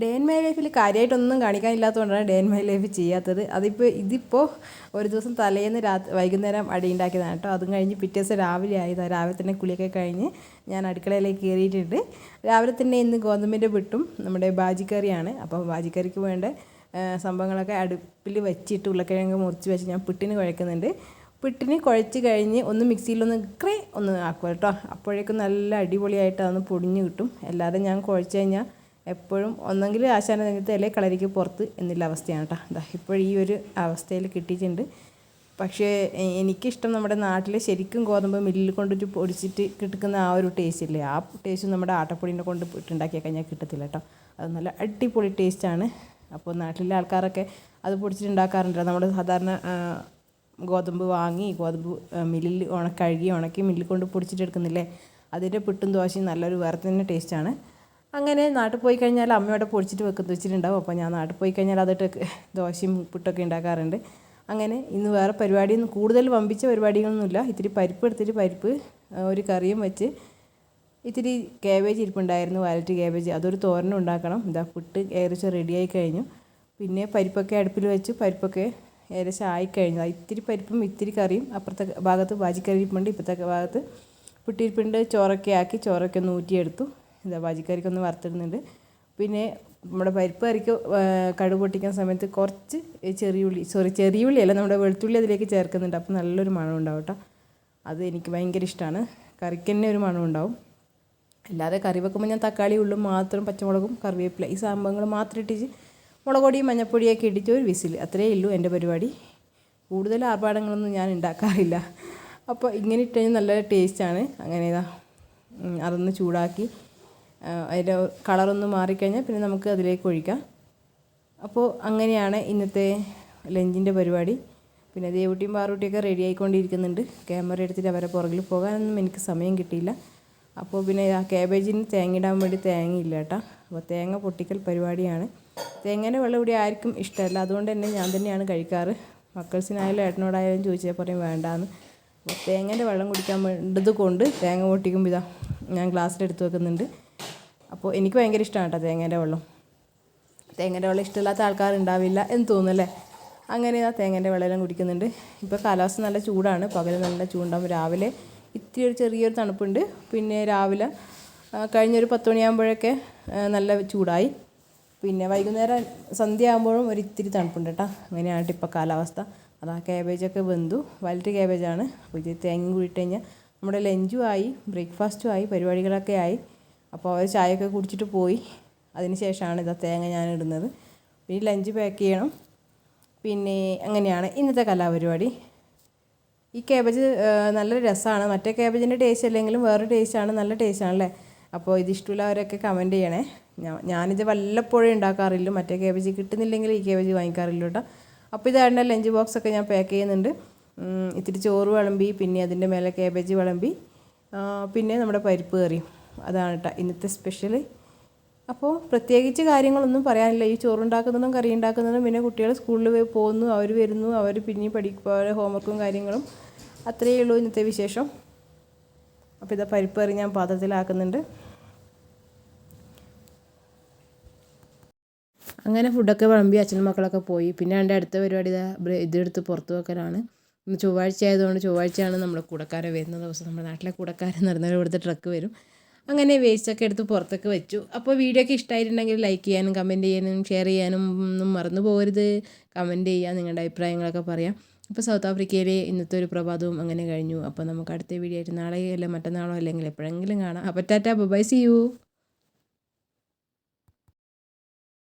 Day my ലൈഫിൽ കാര്യമായിട്ടൊന്നും കാണിക്കാനില്ലാത്തതുകൊണ്ടാണ് day my life ചെയ്യാത്തത്. അതിപ്പോൾ ഇതിപ്പോൾ ഒരു ദിവസം തലേന്ന് രാത്രി വൈകുന്നേരം അടി ഉണ്ടാക്കിയതാണ് കേട്ടോ അതും കഴിഞ്ഞ് പിറ്റേ ദിവസം രാവിലെ ആയതാണ് രാവിലെ തന്നെ കുളിയൊക്കെ കഴിഞ്ഞ് ഞാൻ അടുക്കളയിലേക്ക് കയറിയിട്ടുണ്ട് രാവിലെ തന്നെ ഇന്ന് ഗോതമ്പിന്റെ വിട്ടും നമ്മുടെ ബാജിക്കറിയാണ്. അപ്പോൾ ബാജിക്കറിക്ക് വേണ്ട സംഭവങ്ങളൊക്കെ അടുപ്പിൽ വെച്ചിട്ട് ഉരുളക്കിഴങ്ങ് മുറിച്ച് വെച്ച് ഞാൻ പിട്ടിന് കുഴക്കുന്നുണ്ട്. പിട്ടിന് കുഴച്ച് കഴിഞ്ഞ് ഒന്ന് മിക്സിയിലൊന്ന് ക്രേ ഒന്ന് ആക്കുക കേട്ടോ അപ്പോഴേക്കും നല്ല അടിപൊളിയായിട്ട് അതൊന്ന് പൊടിഞ്ഞ് കിട്ടും. അല്ലാതെ ഞാൻ കുഴച്ച് കഴിഞ്ഞാൽ എപ്പോഴും ഒന്നെങ്കിൽ ആശാന രംഗത്ത് ഇല കളരിക്ക് പുറത്ത് എന്നുള്ള അവസ്ഥയാണ് കേട്ടോ എന്താ ഇപ്പോൾ ഈ ഒരു അവസ്ഥയിൽ കിട്ടിയിട്ടുണ്ട്. പക്ഷേ എനിക്കിഷ്ടം നമ്മുടെ നാട്ടിൽ ശരിക്കും ഗോതമ്പ് മില്ലിൽ കൊണ്ടിട്ട് പൊടിച്ചിട്ട് കിട്ടുന്ന ആ ഒരു ടേസ്റ്റ് ഇല്ലേ? ആ ടേസ്റ്റ് നമ്മുടെ ആട്ടപ്പൊടീനെ കൊണ്ട് ഇട്ടുണ്ടാക്കിയാൽ കഴിഞ്ഞാൽ കിട്ടത്തില്ല കേട്ടോ അത് നല്ല അടിപൊളി ടേസ്റ്റാണ് അപ്പോൾ നാട്ടിലെ ആൾക്കാരൊക്കെ അത് പൊടിച്ചിട്ടുണ്ടാക്കാറുണ്ട് നമ്മുടെ സാധാരണ ഗോതമ്പ് വാങ്ങി ഗോതമ്പ് മില്ലിൽ ഉണക്കി കഴുകി ഉണക്കി മില്ലിൽ കൊണ്ട് പൊടിച്ചിട്ട് എടുക്കുന്നില്ലേ അതിന്റെ പിട്ടും ദോശയും നല്ലൊരു വേറെ തന്നെ ടേസ്റ്റാണ് അങ്ങനെ നാട്ടിൽ പോയി കഴിഞ്ഞാൽ അമ്മയോടെ പൊടിച്ചിട്ട് വെക്കുന്ന വെച്ചിട്ടുണ്ടാവും. അപ്പോൾ ഞാൻ നാട്ടിൽ പോയി കഴിഞ്ഞാൽ അതിട്ട് ദോശയും പുട്ടൊക്കെ ഉണ്ടാക്കാറുണ്ട്. അങ്ങനെ ഇന്ന് വേറെ പരിപാടിയൊന്നും കൂടുതൽ വമ്പിച്ച പരിപാടികളൊന്നുമില്ല. ഇത്തിരി പരിപ്പ് എടുത്തിട്ട് പരിപ്പ് ഒരു കറിയും വെച്ച് ഇത്തിരി കേബേജ് ഇരിപ്പുണ്ടായിരുന്നു വാലറ്റ് കേബേജ് അതൊരു തോരനും ഉണ്ടാക്കണം. ഇതാ പുട്ട് ഏകദേശം റെഡിയായി കഴിഞ്ഞു. പിന്നെ പരിപ്പൊക്കെ അടുപ്പിൽ വെച്ച് പരിപ്പൊക്കെ ഏകദേശം ആയിക്കഴിഞ്ഞു ഇത്തിരി പരിപ്പും ഇത്തിരി കറിയും അപ്പുറത്തെ ഭാഗത്ത് ബാജിക്കറി ഇരിപ്പുണ്ട് ഇപ്പോഴത്തെ ഭാഗത്ത് പുട്ടിരിപ്പുണ്ട്. ചോറൊക്കെ ആക്കി ചോറൊക്കെ ഒന്ന് ഊറ്റിയെടുത്തു. ഇതാ ബാജിക്കറിക്കൊന്ന് വറുത്തിടുന്നുണ്ട്. പിന്നെ നമ്മുടെ പരിപ്പ് കറിക്ക് കടുക് പൊട്ടിക്കുന്ന സമയത്ത് കുറച്ച് ചെറിയുള്ളി സോറി ചെറിയുള്ളി അല്ല നമ്മുടെ വെളുത്തുള്ളി അതിലേക്ക് ചേർക്കുന്നുണ്ട്. അപ്പോൾ നല്ലൊരു മണം ഉണ്ടാവും കേട്ടോ. അത് എനിക്ക് ഭയങ്കര ഇഷ്ടമാണ് കറിക്ക് തന്നെ ഒരു മണം ഉണ്ടാവും. അല്ലാതെ കറി വെക്കുമ്പോൾ ഞാൻ തക്കാളി ഉള്ളും മാത്രം പച്ചമുളകും കറിവേപ്പില ഈ സംഭവങ്ങൾ മാത്രം ഇട്ടിച്ച് മുളക് പൊടിയും മഞ്ഞപ്പൊടിയൊക്കെ ഇട്ടിട്ട് ഒരു വിസിൽ അത്രയേ ഉള്ളൂ എന്റെ പരിപാടി. കൂടുതൽ ആർഭാടങ്ങളൊന്നും ഞാൻ ഉണ്ടാക്കാറില്ല. അപ്പോൾ ഇങ്ങനെ ഇട്ട് കഴിഞ്ഞാൽ നല്ല ടേസ്റ്റാണ്. അങ്ങനെ അതൊന്ന് ചൂടാക്കി അതിന്റെ കളറൊന്ന് മാറിക്കഴിഞ്ഞാൽ പിന്നെ നമുക്ക് അതിലേക്ക് ഒഴിക്കാം. അപ്പോൾ അങ്ങനെയാണ് ഇന്നത്തെ ലഞ്ചിന്റെ പരിപാടി. പിന്നെ ദേവുട്ടിയും പാറൂട്ടിയൊക്കെ റെഡി ആയിക്കൊണ്ടിരിക്കുന്നുണ്ട്. ക്യാമറ എടുത്തിട്ട് അവരെ പുറകിൽ പോകാനൊന്നും എനിക്ക് സമയം കിട്ടിയില്ല. അപ്പോൾ പിന്നെ ആ ക്യാബേജിന് തേങ്ങ ഇടാൻ വേണ്ടി തേങ്ങയില്ല കേട്ടോ. അപ്പോൾ തേങ്ങ പൊട്ടിക്കൽ പരിപാടിയാണ്. തേങ്ങേന്റെ വെള്ളം ഇവിടെ ആർക്കും ഇഷ്ടമല്ല. അതുകൊണ്ട് തന്നെ ഞാൻ തന്നെയാണ് കഴിക്കാറ്. മക്കൾസിനായാലും ഏട്ടനോടായാലും ചോദിച്ചാൽ പറയും വേണ്ടാന്ന്. അപ്പോൾ തേങ്ങേന്റെ വെള്ളം കുടിക്കാൻ വേണ്ടത് കൊണ്ട് തേങ്ങ പൊട്ടിക്കുമ്പോൾ ഇതാ ഞാൻ ഗ്ലാസ്സിലെടുത്ത് വെക്കുന്നുണ്ട്. അപ്പോൾ എനിക്ക് ഭയങ്കര ഇഷ്ടമാണ് കേട്ടോ തേങ്ങേന്റെ വെള്ളം. തേങ്ങേന്റെ വെള്ളം ഇഷ്ടമില്ലാത്ത ആൾക്കാരുണ്ടാവില്ല എന്ന് തോന്നുന്നല്ലേ? അങ്ങനെ ആ തേങ്ങേന്റെ വെള്ളം കുടിക്കുന്നുണ്ട്. ഇപ്പോൾ കാലാവസ്ഥ നല്ല ചൂടാണ്. പകൽ നല്ല ചൂടാകും രാവിലെ ഇത്തിരി ഒരു ചെറിയൊരു തണുപ്പുണ്ട്. പിന്നെ രാവിലെ കഴിഞ്ഞൊരു പത്ത് മണിയാകുമ്പോഴൊക്കെ നല്ല ചൂടായി. പിന്നെ വൈകുന്നേരം സന്ധ്യ ആകുമ്പോഴും ഒരു ഇത്തിരി തണുപ്പുണ്ട് കേട്ടോ. അങ്ങനെയാണ് ഇപ്പോൾ കാലാവസ്ഥ. അതാ ക്യാബേജൊക്കെ വെന്തു. വലിയ ക്യാബേജാണ് അപ്പോൾ ഇത് തേങ്ങ കൂടിയിട്ട് കഴിഞ്ഞാൽ നമ്മുടെ ലഞ്ചും ആയി ബ്രേക്ക്ഫാസ്റ്റും ആയി പരിപാടികളൊക്കെ ആയി. അപ്പോൾ അവർ ചായയൊക്കെ കുടിച്ചിട്ട് പോയി. അതിന് ശേഷമാണ് ഇതാ തേങ്ങ ഞാൻ ഇടുന്നത് പിന്നെ ലഞ്ച് പാക്ക് ചെയ്യണം. പിന്നെ അങ്ങനെയാണ് ഇന്നത്തെ കലാപരിപാടി. ഈ കേബേജ് നല്ല രസമാണ്. മറ്റേ കേബേജിന്റെ ടേസ്റ്റ് അല്ലെങ്കിലും വേറെ ആണ്. നല്ല ടേസ്റ്റാണല്ലേ അപ്പോൾ ഇത് ഇഷ്ടമുള്ളവരൊക്കെ കമന്റ് ചെയ്യണേ. ഞാനിത് വല്ലപ്പോഴും ഉണ്ടാക്കാറില്ല. മറ്റേ കേബേജ് കിട്ടുന്നില്ലെങ്കിൽ ഈ കേബേജ് വാങ്ങിക്കാറില്ല കേട്ടോ. അപ്പോൾ ഇതായിട്ട് ലഞ്ച് ബോക്സ് ഒക്കെ ഞാൻ പാക്ക് ചെയ്യുന്നുണ്ട്. ഇത്തിരി ചോറ് വിളമ്പി പിന്നെ അതിന്റെ മേലെ കേബേജ് വിളമ്പി പിന്നെ നമ്മുടെ പരിപ്പ് കറിയും അതാണ് കേട്ടോ ഇന്നത്തെ സ്പെഷ്യൽ അപ്പോൾ പ്രത്യേകിച്ച് കാര്യങ്ങളൊന്നും പറയാനില്ല. ഈ ചോറുണ്ടാക്കുന്നതും കറി ഉണ്ടാക്കുന്നതും പിന്നെ കുട്ടികൾ സ്കൂളിൽ പോകുന്നു അവർ വരുന്നു അവർ പിന്നെ പഠിക്കുക ഹോംവർക്കും കാര്യങ്ങളും. അത്രയേ ഉള്ളൂ ഇന്നത്തെ വിശേഷം. അപ്പോൾ ഇതാ പരിപ്പ് കറി ഞാൻ പാത്രത്തിലാക്കുന്നുണ്ട്. അങ്ങനെ ഫുഡൊക്കെ വിളമ്പി അച്ഛനും മക്കളൊക്കെ പോയി. പിന്നെ എന്റെ അടുത്ത പരിപാടി ഇതാ ഇതെടുത്ത് പുറത്ത് വെക്കലാണ്. ചൊവ്വാഴ്ച ആയതുകൊണ്ട് ചൊവ്വാഴ്ചയാണ് നമ്മുടെ കൂടക്കാരെ വരുന്ന ദിവസം നമ്മുടെ നാട്ടിലെ കൂടക്കാരെന്ന് പറഞ്ഞാൽ ഇവിടുത്തെ ട്രക്ക് വരും. അങ്ങനെ വേസ്റ്റൊക്കെ എടുത്ത് പുറത്തൊക്കെ വെച്ചു. അപ്പോൾ വീഡിയോ ഒക്കെ ഇഷ്ടമായിട്ടുണ്ടെങ്കിൽ ലൈക്ക് ചെയ്യാനും കമന്റ് ചെയ്യാനും ഷെയർ ചെയ്യാനും ഒന്നും മറന്നു പോകരുത്. കമന്റ് ചെയ്യുക നിങ്ങളുടെ അഭിപ്രായങ്ങളൊക്കെ പറയാം. അപ്പോൾ സൗത്ത് ആഫ്രിക്കയിലെ ഇന്നത്തെ ഒരു പ്രഭാതവും അങ്ങനെ കഴിഞ്ഞു. അപ്പോൾ നമുക്ക് അടുത്ത വീഡിയോ ആയിട്ട് നാളെ അല്ല മറ്റന്നാളോ അല്ലെങ്കിൽ എപ്പോഴെങ്കിലും കാണാം. അപ്പോൾ ടാറ്റാ ബൈ സി യു